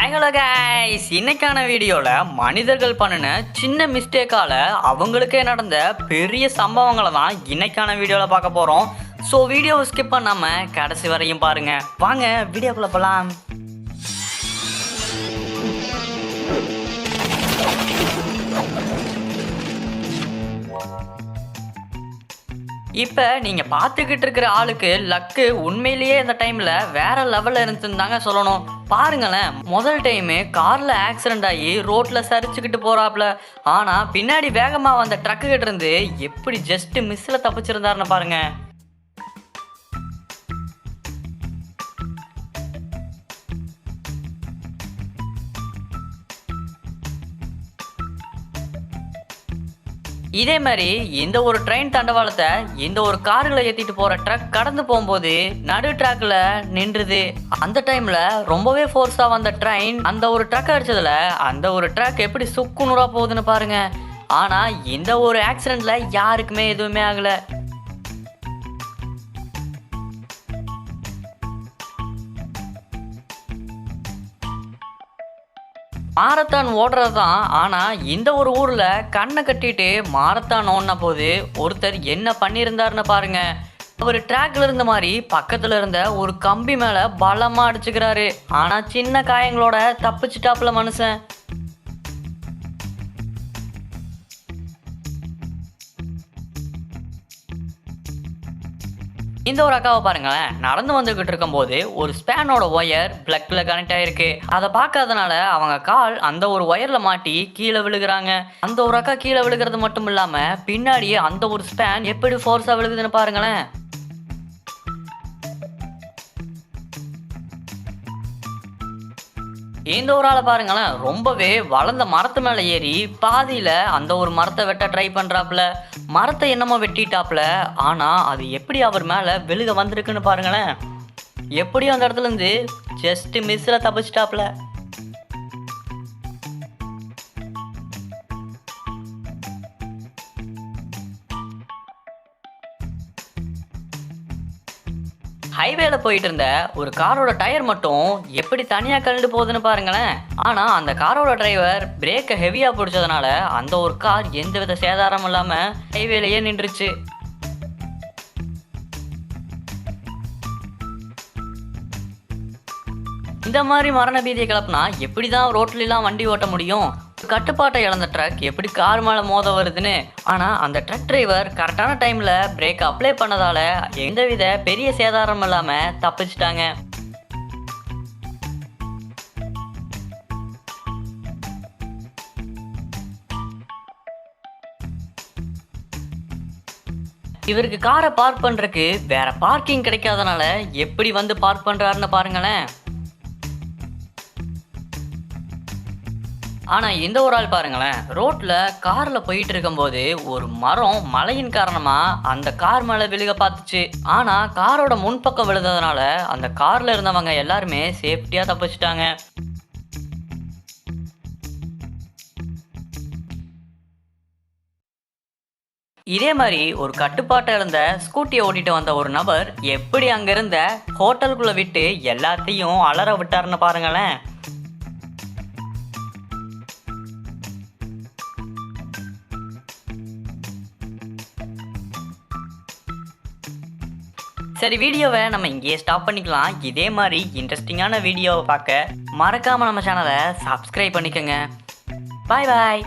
Hi hello guys இன்னைக்கான வீடியோவில் மனிதர்கள் பண்ணின சின்ன மிஸ்டேக்கால் அவங்களுக்கே நடந்த பெரிய சம்பவங்களை தான் இன்னைக்கான வீடியோவில் பார்க்க போகிறோம் ஸோ வீடியோவை ஸ்கிப் பண்ணாமல் கடைசி வரையும் பாருங்கள் வாங்க வீடியோக்குள்ளே போகலாம் இப்போ நீங்கள் பார்த்துக்கிட்டு இருக்கிற ஆளுக்கு லக்கு உண்மையிலேயே இந்த டைமில் வேற லெவலில் இருந்துன்னு தாங்க சொல்லணும். பாருங்களேன் முதல் டைமு காரில் ஆக்சிடென்ட் ஆகி ரோட்டில் சரிச்சுக்கிட்டு போகிறாப்புல ஆனால் பின்னாடி வேகமாக வந்த ட்ரக்கு கிட்ட இருந்து எப்படி ஜஸ்ட் மிஸ்ஸில் தப்பிச்சிருந்தாருன்னு பாருங்க. இதே மாதிரி இந்த ஒரு ட்ரெயின் தண்டவாளத்தை இந்த ஒரு கார்களை ஏற்றிட்டு போகிற ட்ரக் கடந்து போகும்போது நடு ட்ராக்ல நின்றுது. அந்த டைமில் ரொம்பவே ஃபோர்ஸாக வந்த ட்ரெயின் அந்த ஒரு ட்ரக் அடிச்சதுல அந்த ஒரு ட்ரக் எப்படி சுக்கு நூறா போகுதுன்னு பாருங்க. ஆனால் இந்த ஒரு ஆக்சிடெண்ட்ல யாருக்குமே எதுவுமே ஆகலை. மாரத்தான் ஓடுறது தான். ஆனால் இந்த ஒரு ஊரில் கண்ணை கட்டிட்டு மாரத்தான் ஓடின போது ஒருத்தர் என்ன பண்ணியிருந்தாருன்னு பாருங்க. அவர் ட்ராக்ல இருந்த மாதிரி பக்கத்தில் இருந்த ஒரு கம்பி மேலே பலமாக அடிச்சுக்கிறாரு. ஆனால் சின்ன காயங்களோட தப்பிச்சிட்டாப்புல மனுஷன். இந்த ஒரு அக்காவை பாருங்களேன். நடந்து வந்துகிட்டு இருக்கும்போது ஒரு ஸ்பேனோட ஒயர் பிளக்ல கனெக்ட் ஆயிருக்கு. அதை பார்க்காதனால அவங்க கால் அந்த ஒரு ஒயர்ல மாட்டி கீழே விழுகுறாங்க. அந்த ஒரு அக்கா கீழே விழுகிறது மட்டும் இல்லாம பின்னாடியே அந்த ஒரு ஸ்பேன் எப்படி ஃபோர்ஸா விழுகுதுன்னு பாருங்களேன். இந்த ஒரு ஆளை பாருங்களேன் ரொம்பவே வளர்ந்த மரத்து மேலே ஏறி பாதியில் அந்த ஒரு மரத்தை வெட்ட ட்ரை பண்ணுறாப்புல மரத்தை என்னமோ வெட்டிட்டாப்புல. ஆனால் அது எப்படி அவர் மேலே விழுக வந்திருக்குன்னு பாருங்களேன். எப்படியும் அந்த இடத்துல இருந்து மிஸ்ஸில் தப்பிச்சிட்டாப்புல. ஹைவேல போயிட்டு இருந்த ஒரு காரோட டயர் மட்டும் எப்படி தனியா கழண்டு போகுதுன்னு பாருங்களேன். ஆனா அந்த காரோட டிரைவர் பிரேக்கை ஹெவியா பிடிச்சதுனால அந்த ஒரு கார் எந்தவித சேதாரமும் இல்லாம ஹைவேலயே நின்றுச்சு. இந்த மாதிரி மரண பீதியை கிளப்புனா எப்படி தான் ரோட்லலாம் வண்டி ஓட்ட முடியும்? கட்டுப்பாட்டை இழந்த ட்ரக் எப்படி கார் மேலே மோத வருதுன்னு. ஆனால் அந்த ட்ரக் டிரைவர் கரெக்டான டைமில் பிரேக் அப்ளை பண்ணதால் எந்தவித பெரிய சேதாரம் இல்லாமல் தப்பிச்சிட்டாங்க. இவருக்கு காரை பார்க் பண்ணுறதுக்கு வேற பார்க்கிங் கிடைக்காதனால எப்படி வந்து பார்க் பண்ணுறாருன்னு பாருங்களேன். ஆனால் இந்த ஒரு ஆள் பாருங்களேன். ரோட்டில் காரில் போயிட்டு இருக்கும்போது ஒரு மரம் மழையின் காரணமாக அந்த கார் மேலே விழுக பார்த்துச்சு. ஆனால் காரோட முன்பக்கம் விழுந்ததுனால அந்த காரில் இருந்தவங்க எல்லாருமே சேஃப்டியாக தப்பிச்சிட்டாங்க. இதே மாதிரி ஒரு கட்டுப்பாட்டை இருந்த ஸ்கூட்டியை ஓட்டிட்டு வந்த ஒரு நபர் எப்படி அங்கிருந்த ஹோட்டலுக்குள்ள விட்டு எல்லாத்தையும் அலற விட்டாருன்னு பாருங்களேன். சரி வீடியோவை நம்ம இங்கேயே ஸ்டாப் பண்ணிக்கலாம். இதே மாதிரி இன்ட்ரெஸ்டிங்கான வீடியோவை பார்க்க மறக்காம நம்ம சேனலை சப்ஸ்கிரைப் பண்ணிக்கோங்க. பாய் பாய்